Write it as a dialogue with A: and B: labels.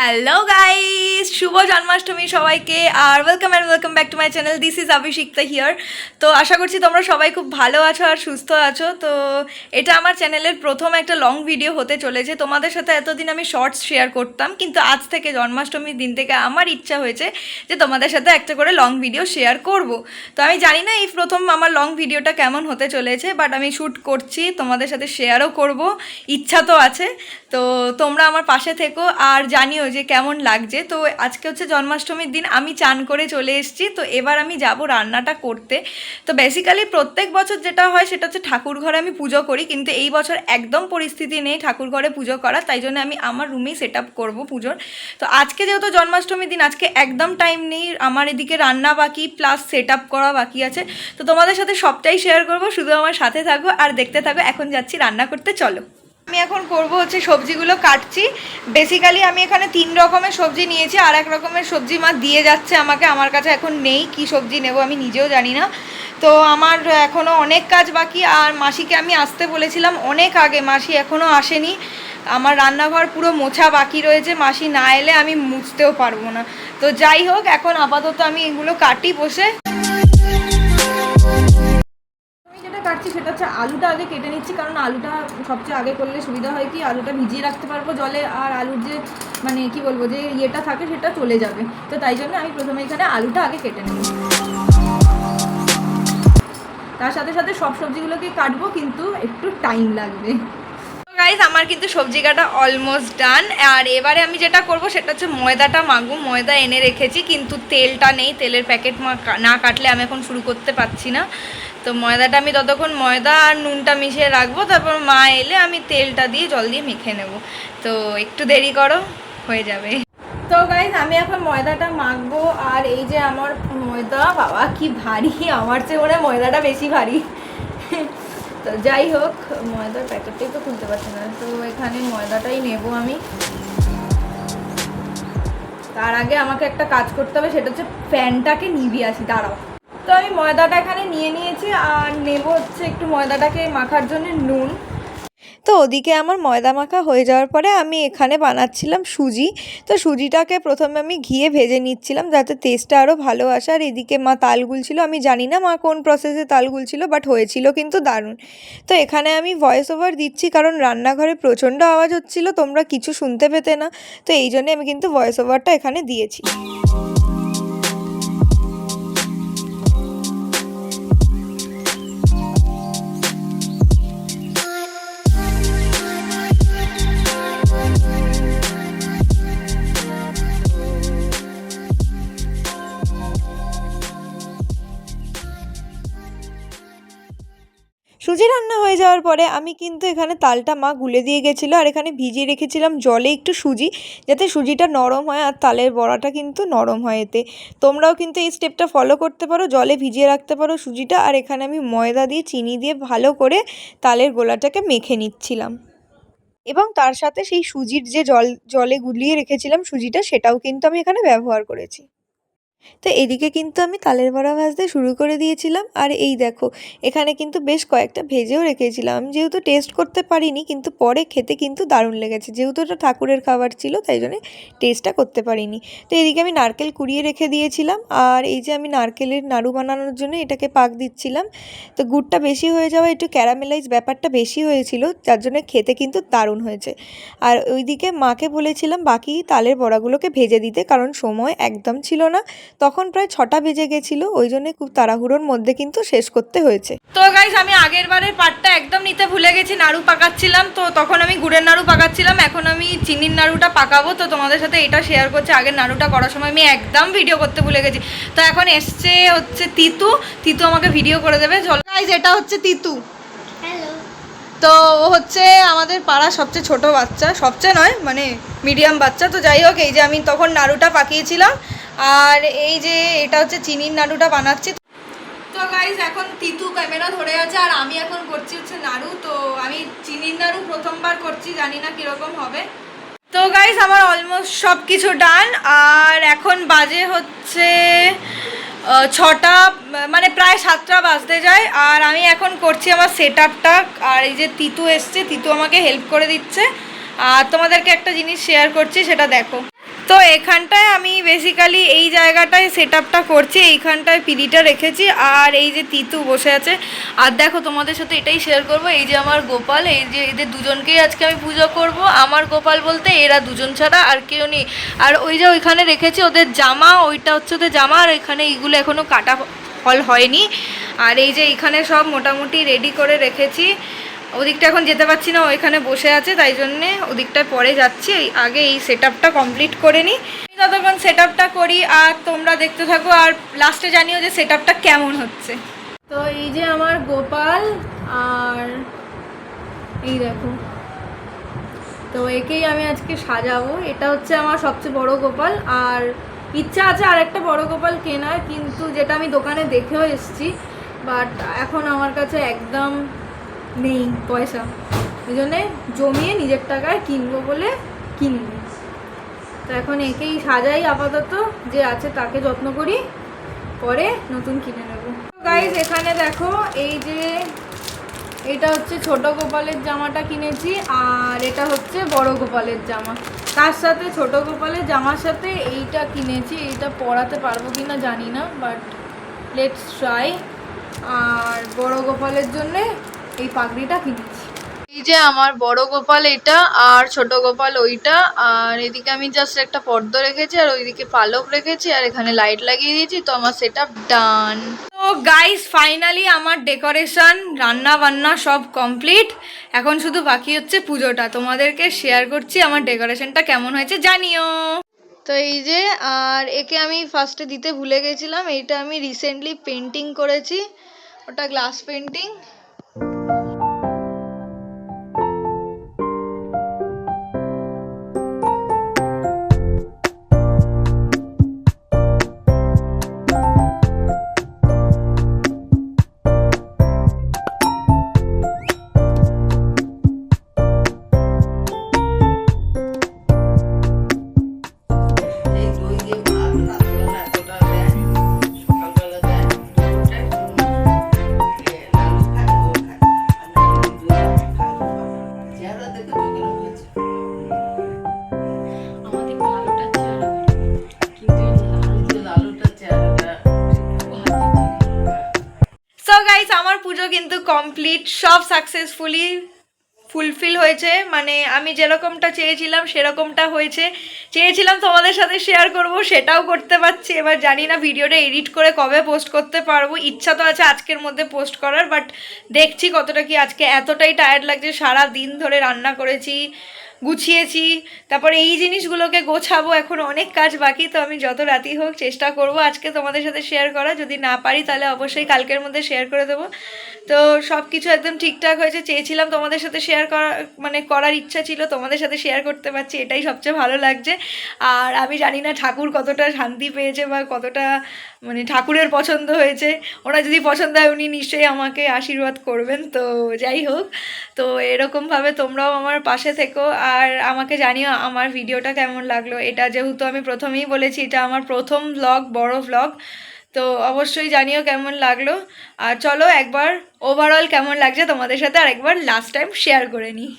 A: Hello guys শুভ জন্মাষ্টমী সবাইকে, আর welcome and welcome back to my channel this is Abhishikta here তো আশা করছি তোমরা সবাই খুব ভালো আছো আর সুস্থ আছো। তো এটা আমার চ্যানেলের প্রথম একটা লং ভিডিও হতে চলেছে। তোমাদের সাথে এতদিন আমি শর্টস শেয়ার করতাম, কিন্তু আজ থেকে জন্মাষ্টমীর দিন থেকে আমার ইচ্ছা হয়েছে যে তোমাদের সাথে একটা করে লং ভিডিও শেয়ার করব। তো আমি জানি না এই প্রথম আমার লং ভিডিওটা কেমন হতে চলেছে বাট আমি শ্যুট করছি, তোমাদের সাথে শেয়ারও করব। ইচ্ছা তো আছে। তো তোমরা আমার পাশে থেকো, আর জানিও যে কেমন লাগছে। তো আজকে হচ্ছে জন্মাষ্টমীর দিন আমি চান করে চলে এসেছি। তো এবার আমি যাব রান্নাটা করতে। তো বেসিক্যালি প্রত্যেক বছর যেটা হয় সেটা হচ্ছে ঠাকুর ঘরে আমি পুজো করি। কিন্তু এই বছর একদম পরিস্থিতি নেই ঠাকুর ঘরে পুজো করা তাই জন্য আমি আমার রুমেই সেট আপ করব পুজোর। তো আজকে যেহেতু জন্মাষ্টমীর দিন, আজকে একদম টাইম নেই। আমার এদিকে রান্না বাকি প্লাস সেট আপ করা বাকি আছে। তো তোমাদের সাথে সবটাই শেয়ার করব। শুধু আমার সাথে থাকো আর দেখতে থাকো। এখন যাচ্ছি রান্না করতে। চলো। আমি এখন করব হচ্ছে সবজিগুলো কাটছি। বেসিক্যালি আমি এখানে তিন রকমের সবজি নিয়েছি, আর এক রকমের সবজি মা দিয়ে যাচ্ছে আমাকে। আমার কাছে এখন নেই, কি সবজি নেব আমি নিজেও জানি না। তো আমার এখনও অনেক কাজ বাকি, আর মাসিকে আমি আসতে বলেছিলাম অনেক আগে, মাসি এখনও আসেনি। আমার রান্নাঘর পুরো মোছা বাকি রয়েছে, মাসি না এলে আমি মুছতেও পারব না। তো যাই হোক, এখন আপাতত আমি এগুলো কাটি বসে কাটছি সেটা হচ্ছে আলুটা আগে কেটে নিচ্ছি, কারণ আলুটা সবচেয়ে আগে করলে সুবিধা হয় কি, আলুটা ভিজিয়ে রাখতে পারব জলে আর আলুর যে মানে কি বলব, যে ইয়েটা থাকে সেটা চলে যাবে। তো তাই জন্য আমি প্রথমে এখানে আলুটা আগে কেটে নেব। তার সাথে সাথে সব সবজিগুলোকে কাটবো, কিন্তু একটু টাইম লাগবে। গাইজ আমার কিন্তু সবজি কাটা অলমোস্ট ডান আর এবারে আমি যেটা করব সেটা হচ্ছে ময়দাটা মাখবো। ময়দা এনে রেখেছি, কিন্তু তেলটা নেই, তেলের প্যাকেট না কাটলে আমি এখন শুরু করতে পারছি না। তো ময়দাটা আমি ততক্ষণ ময়দা আর নুনটা মিশিয়ে রাখব, তারপর মা এলে আমি তেলটা দিয়ে জল দিয়ে মেখে নেব। তো একটু দেরি করো, হয়ে যাবে। তো গাইজ আমি এখন ময়দাটা মাখবো, আর এই যে আমার ময়দা, বাবা কি ভারী, আমার চেয়ে মনে ময়দাটা বেশি ভারী। তো যাই হোক, ময়দার প্যাকেটটাই তো খুলতে পারছি না, তো এখানে ময়দাটাই নেব আমি। তার আগে আমাকে একটা কাজ করতে হবে, সেটা হচ্ছে ফ্যানটাকে নিভিয়ে আসি, দাঁড়াও। তো আমি ময়দাটা এখানে নিয়ে নিয়েছি, আর নেব হচ্ছে একটু ময়দাটাকে মাখার জন্য নুন। তো ওদিকে আমার ময়দা মাখা হয়ে যাওয়ার পরে আমি এখানে বানাচ্ছিলাম সুজি। তো সুজিটাকে প্রথমে আমি ঘিয়ে ভেজে নিচ্ছিলাম যাতে টেস্টটা আরও ভালো আসে। আর এদিকে মা তাল গুলছিল, আমি জানি না মা কোন প্রসেসে তাল গুলছিল বাট হয়েছিল কিন্তু দারুণ। তো এখানে আমি ভয়েস ওভার দিচ্ছি, কারণ রান্নাঘরে প্রচণ্ড আওয়াজ হচ্ছিল, তোমরা কিছু শুনতে পেতে না। তো এই জন্যে আমি কিন্তু ভয়েস ওভারটা এখানে দিয়েছি। সুজি রান্না হয়ে যাওয়ার পরে আমি কিন্তু এখানে তালটা মা গুলে দিয়ে গেছিল আর এখানে ভিজিয়ে রেখেছিলাম জলে একটু সুজি যাতে সুজিটা নরম হয় আর তালের বড়াটা কিন্তু নরম হয় এতে। তোমরাও কিন্তু এই স্টেপটা ফলো করতে পারো, জলে ভিজিয়ে রাখতে পারো সুজিটা আর এখানে আমি ময়দা দিয়ে, চিনি দিয়ে ভালো করে তালের গোলাটাকে মেখে নিচ্ছিলাম। এবং তার সাথে সেই সুজির যে জল, জলে গুলিয়ে রেখেছিলাম সুজিটা সেটাও কিন্তু আমি এখানে ব্যবহার করেছি। তো এদিকে কিন্তু আমি তালের বড়া ভাজতে শুরু করে দিয়েছিলাম। আর এই দেখো, এখানে কিন্তু বেশ কয়েকটা ভেজেও রেখেছিলাম। আমি যেহেতু টেস্ট করতে পারিনি, কিন্তু পরে খেতে কিন্তু দারুণ লেগেছে। যেহেতু এটা ঠাকুরের খাবার ছিল, তাই জন্যে টেস্টটা করতে পারিনি। তো এদিকে আমি নারকেল কুড়িয়ে রেখে দিয়েছিলাম। আর এই যে আমি নারকেলের নাড়ু বানানোর জন্য এটাকে পাক দিচ্ছিলাম। তো গুড়টা বেশি হয়ে যাওয়া, একটু ক্যারামেলাইজ ব্যাপারটা বেশি হয়েছিল, যার জন্য খেতে কিন্তু দারুণ হয়েছে। আর ওইদিকে মাকে বলেছিলাম, বাকি তালের বড়াগুলোকে ভেজে দিতে, কারণ সময় একদম ছিল না। তখন প্রায় ছটা বেজে গেছিল ওই জন্য খুব তাড়াহুড়োর মধ্যে কিন্তু শেষ করতে হয়েছে। তো গাইজ আমি আগের বারের পাটটা একদম নিতে ভুলে গেছি নাড়ু পাকাচ্ছিলাম তো তখন আমি গুড়ের নাড়ু পাকাচ্ছিলাম এখন আমি চিনির নাড়ুটা পাকাবো তো তোমাদের সাথে এটা শেয়ার করছি আগের নাড়ুটা করার সময় আমি একদম ভিডিও করতে ভুলে গেছি। তো এখন এসছে হচ্ছে তিতু তিতু আমাকে ভিডিও করে দেবে চলো। গাইজ এটা হচ্ছে তিতু। তো ও হচ্ছে আমাদের পাড়ার সবচেয়ে ছোট বাচ্চা সবচেয়ে নয় মানে মিডিয়াম বাচ্চা তো যাই হোক এই যে আমি তখন নাড়ুটা পাকিয়েছিলাম আর এই যে এটা হচ্ছে চিনির নাড়ুটা বানাচ্ছি। তো গাইজ এখন তিতু ক্যামেরা ধরে আছে আর আমি এখন করছি হচ্ছে নাড়ু। তো আমি চিনির নাড়ু প্রথমবার করছি, জানি না কীরকম হবে। তো গাইজ আমার অলমোস্ট সব কিছু ডান আর এখন বাজে হচ্ছে ছটা মানে প্রায় সাতটা বাজতে যায়। আর আমি এখন করছি আমার সেট আপটা আর এই যে তিতু এসছে, তিতু আমাকে হেল্প করে দিচ্ছে। আর তোমাদেরকে একটা জিনিস শেয়ার করছি, সেটা দেখো। তো এখানটায় আমি বেসিক্যালি এই জায়গাটায় সেট আপটা করছি, এইখানটায় পিড়িটা রেখেছি আর এই যে তিতু বসে আছে। আর দেখো, তোমাদের সাথে এটাই শেয়ার করব, এই যে আমার গোপাল, এই যে এদের দুজনকেই আজকে আমি পুজো করব। আমার গোপাল বলতে এরা দুজন ছাড়া আর কেউ নেই। আর ওই যে ওইখানে রেখেছি ওদের জামা, ওইটা হচ্ছে ওদের জামা, আর এখানে এইগুলো এখনও কাটা ফল হয়নি। আর এই যে এখানে সব মোটামুটি রেডি করে রেখেছি। ওদিকটা এখন যেতে পারছি না ওইখানে বসে আছে, তাই জন্যে ওদিকটায় পরে যাচ্ছি। আগে এই সেট কমপ্লিট করে নিই ততক্ষণ সেট করি, আর তোমরা দেখতে থাকো, আর লাস্টে জানিও যে সেট কেমন হচ্ছে। তো এই যে আমার গোপাল, আর এই দেখো। তো একেই আমি আজকে সাজাবো। এটা হচ্ছে আমার সবচেয়ে বড় গোপাল, আর ইচ্ছা আছে আর একটা বড় গোপাল কেনার, কিন্তু যেটা আমি দোকানে দেখেও এসেছি বাট এখন আমার কাছে একদম নেই পয়সা। ওই জন্যে জমিয়ে নিজের টাকায় কিনবো বলে কিনবো। তো এখন একেই সাজাই আপাতত, যে আছে তাকে যত্ন করি, পরে নতুন কিনে নেব। গাইজ এখানে দেখো, এই যে এটা হচ্ছে ছোট গোপালের জামাটা কিনেছি, আর এটা হচ্ছে বড় গোপালের জামা। তার সাথে ছোট গোপালের জামার সাথে এইটা কিনেছি, এইটা পরাতে পারব কি না জানি না বাট লেটস ট্রাই আর বড় গোপালের জন্যে এই পাগড়িটা কিনেছি। এই যে আমার বড় গোপাল এটা আর ছোট গোপাল ওইটা আর এদিকে আমি জাস্ট একটা পর্দ রেখেছি আর ওইদিকে পালক রেখেছি আর এখানে লাইট লাগিয়ে দিয়েছি তো আমার সেট আপ ডান তো গাইস ফাইনালি আমার ডেকোরেশন রান্না বান্না সব কমপ্লিট এখন শুধু বাকি হচ্ছে পুজোটা। তোমাদেরকে শেয়ার করছি আমার ডেকোরেশনটা কেমন হয়েছে জানিও। তো এই যে আর একে আমি ফার্স্টে দিতে ভুলে গেছিলাম এইটা আমি রিসেন্টলি পেন্টিং করেছি। ওটা গ্লাস পেন্টিং কমপ্লিট সব সাকসেসফুলি ফুলফিল হয়েছে। মানে আমি যেরকমটা চেয়েছিলাম, সেরকমটা হয়েছে। চেয়েছিলাম তোমাদের সাথে শেয়ার করব, সেটাও করতে পারছি। এবার জানি না ভিডিওটা এডিট করে কবে পোস্ট করতে পারব। ইচ্ছা তো আছে আজকের মধ্যে পোস্ট করার বাট দেখছি কতটা কি আজকে এতটাই টায়ার্ড লাগছে। সারা দিন ধরে রান্না করেছি। গুছিয়েছি, তারপরে এই জিনিসগুলোকে গোছাবো, এখন অনেক কাজ বাকি, তো আমি যত রাতি হোক চেষ্টা করব আজকে তোমাদের সাথে শেয়ার করা। যদি না পারি তাহলে অবশ্যই কালকের মধ্যে শেয়ার করে দেবো। তো সব কিছু একদম ঠিকঠাক হয়েছে, চেয়েছিলাম তোমাদের সাথে শেয়ার করা মানে করার ইচ্ছা ছিল, তোমাদের সাথে শেয়ার করতে পারছি, এটাই সবচেয়ে ভালো লাগছে। আর আমি জানি না ঠাকুর কতটা শান্তি পেয়েছে বা কতটা মানে ঠাকুরের পছন্দ হয়েছে। ওরা যদি পছন্দ হয়, উনি নিশ্চয়ই আমাকে আশীর্বাদ করবেন, তো যাই হোক। তো এরকমভাবে তোমরাও আমার পাশে থেকো। আর আমাকে জানিও আমার ভিডিওটা কেমন লাগল। এটা যেহেতু আমি প্রথমেই বলেছি, এটা আমার প্রথম ব্লগ বড় ব্লগ তো অবশ্যই জানিও কেমন লাগল। আর চলো একবার ওভারঅল কেমন লাগছে তোমাদের সাথে আর একবার লাস্ট টাইম শেয়ার করে নিই।